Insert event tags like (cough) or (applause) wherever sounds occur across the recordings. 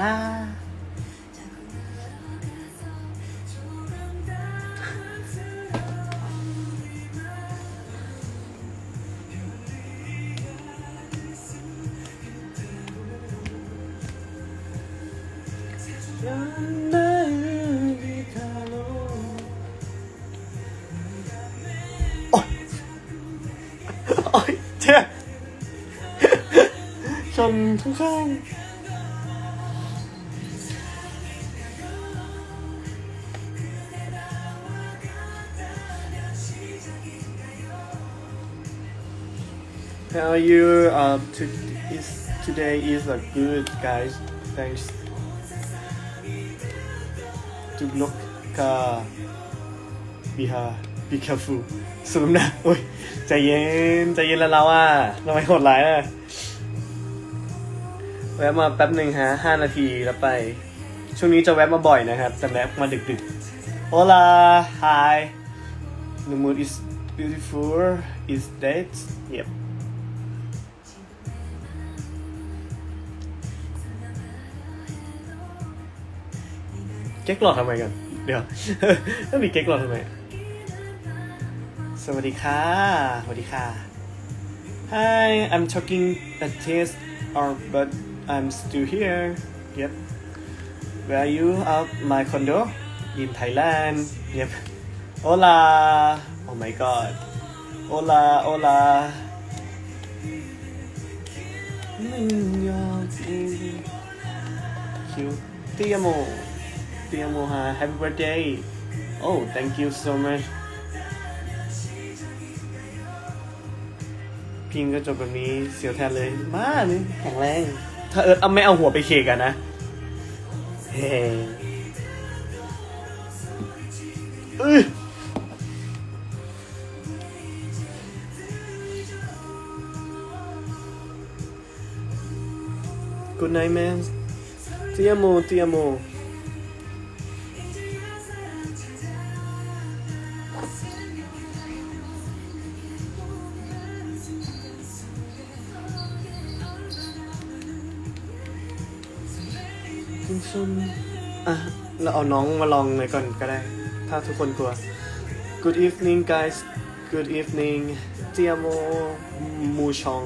가라. 어이, 제, 전, 풍선. How are you? Um, to, is, today is a good guys. Thanks. To look car. Be ha Be careful. สูงนะโอ้ยใจเย็นใจเย็นแล้วเราอะทำไมโหดร้ายนะแวะมาแป๊บหนึ่งฮะห้านาทีแล้วไป ช่วงนี้จะแวะมาบ่อยนะครับ แต่แวะมาดึกดึกโอลา hi the moon is beautiful is that yep ก๊กหลอดทำไมกัน เดี๋ยวต้องมีเก๊กหลอดทำไม สวัสดีค่ะ สวัสดีค่ะ Hi I'm talking a test or but I'm still here Yep Where are you out my condo in Thailand Yep Hola Oh my god Hola Hola Cute Ti amo Ti amo ha Happy birthday Oh thank you so much พิงก็จบแบบนี้เสียวแทนเลย มาเลยแข็งแรง ถ้าเอิร์ธเอาไม่เอาหัวไปเคกันนะ เฮ้อื้อ Good night man เตียโมเตียโม ซุนอะ เราเอาน้องมาลองเลยก่อนก็ได้ ถ้าทุกคนกลัว Good evening guys Good evening เจียโมมูชอง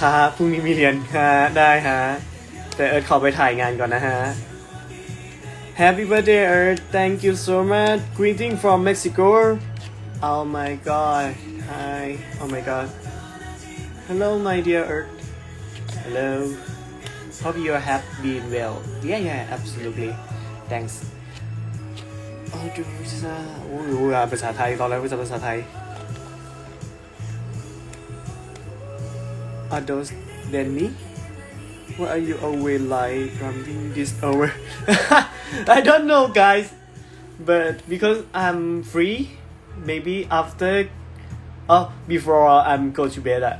ครับพรุ่งนี้มีเรียนฮะได้ฮะ แต่เอิร์ธขอไปถ่ายงานก่อนนะฮะ Happy birthday Earth Thank you so much Greeting from Mexico Oh my god Hi Oh my god Hello my dear Earth Hello Hope you have been well. Yeah, yeah, absolutely. Thanks. โอ้ดูจ้าโอ้ยอ่านภาษาไทยตอนแรกว่าจะภาษาไทย Are those Danny? Why are you always like rumbling this over? (laughs) I don't know, guys. But because I'm free, maybe after, oh, before I'm go to bed. Uh,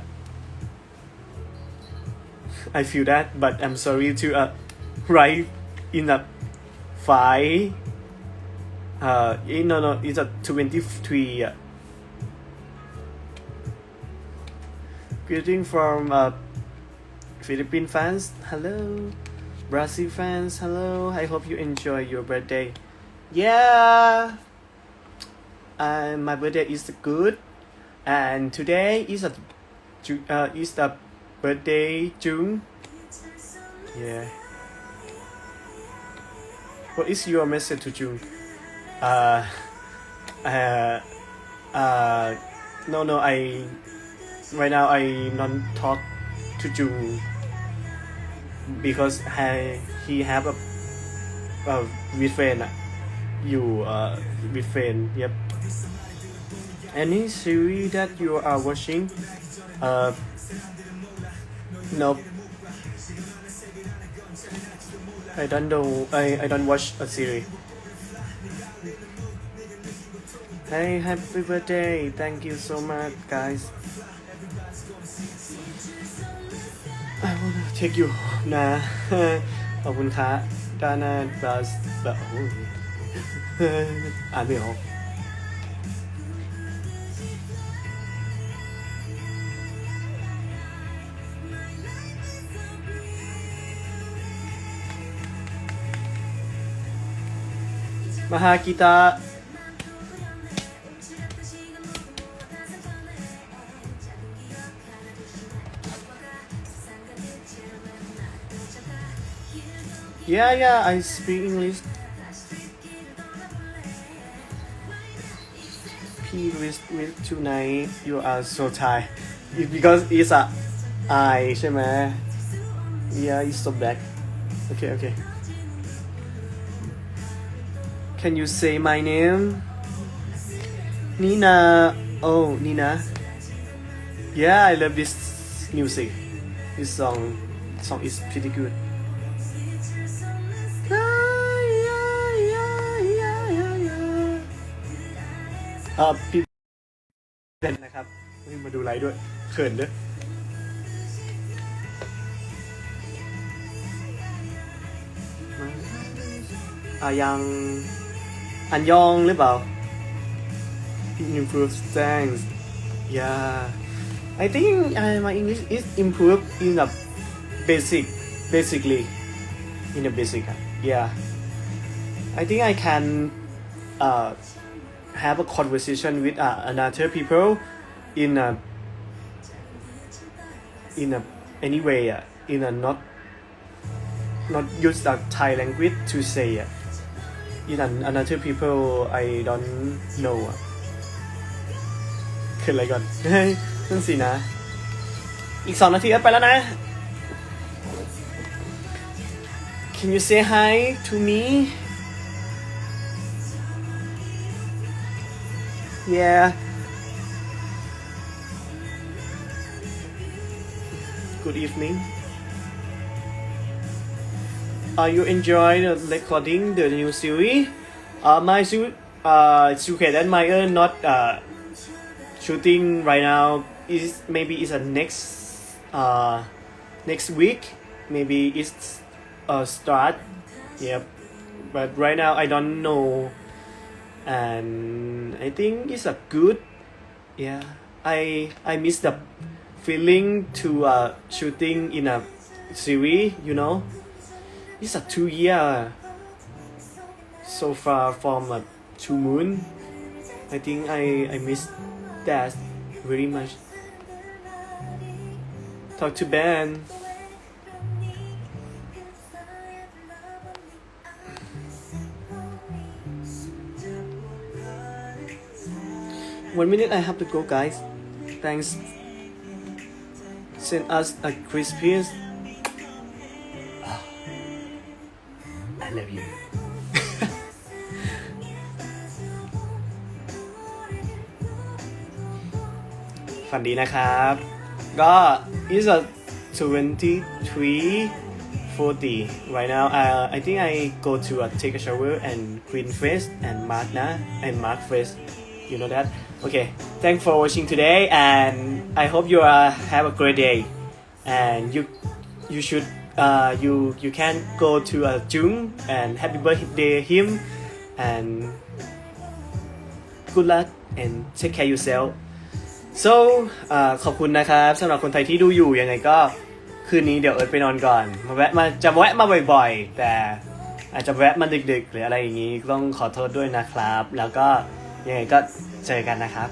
I feel that, but I'm sorry to uh, write in a five. Uh, eh, no, no, it's a twenty-three. Uh, greeting from uh, Philippine fans. Hello, Brazil fans. Hello. I hope you enjoy your birthday. Yeah. Uh, my birthday is good, and today is a uh, is the birthday June. Yeah. What is your message to June? Uh, uh, uh, no, no, I, right now I not talk to June because I, he have a, uh, with friend, you, uh, with friend, yep. Any series that you are watching? Uh, Nope. I don't know. I, I don't watch a series. Hey, happy birthday! Thank you so much, guys. I wanna take you home นะ ขอบคุณค่ะดานาบัสแบบโอ้ย อ่านไม่ออก (laughs) (laughs) มาหากีตาร์ Yeah, yeah, I speak English. P with with tonight you are so tired It- because it's a I ใช่ไหม Yeah, it's so black. Okay, okay. Can you say my name? Nina. Oh, Nina. Yeah, I love this music. This song song is pretty good. เอ่อพี่เป็นนะครับมาดูไลฟ์ด้วยเขินด้วยอะยัง อันยองหรือเปล่า improve thanks yeah I think uh, my English is improved in a basic basically in a basic uh, yeah I think I can uh, have a conversation with uh, another people in a in a any way uh, in a not not use the Thai language to say uh, in an, another people I don't know อะคืออะไรก่อนเฮ้ยนั่นสินะ อีกสองนาทีก็ไปแล้วนะ Can you say hi to me Yeah. Good evening. Are you the recording the new series? Uh, my series, uh, Suket and Meyer not uh, shooting right now. Is maybe it's a next uh, next week. Maybe it's uh, start. Yep. But right now I don't know and I think it's a good yeah I I miss the feeling to uh, shooting in a series you know it's a two year so far from a two moon I think I I miss that very much talk to Ben One minute, I have to go, guys. Thanks. Send us a. I love you. ฝันดีนะครับ (laughs) ก็ is a 23 40 right now uh, I think I go to uh, take a shower and clean face and mark na and mark face you know that okay thanks for watching today and I hope you uh, have a great day and you you should uh, you you can go to a Jung and happy birthday him and good luck and take care yourself so เอ่อขอบคุณนะครับสำหรับคนไทยที่ดูอยู่ยังไงก็คืนนี้เดี๋ยวเอิร์ธไปนอนก่อน มาแวะมาจะแวะมาบ่อยๆ แต่อาจจะแวะมาดึกๆ หรืออะไรอย่างนี้ต้องขอโทษด้วยนะครับ แล้วก็ยังไงก็เจอกันนะครับ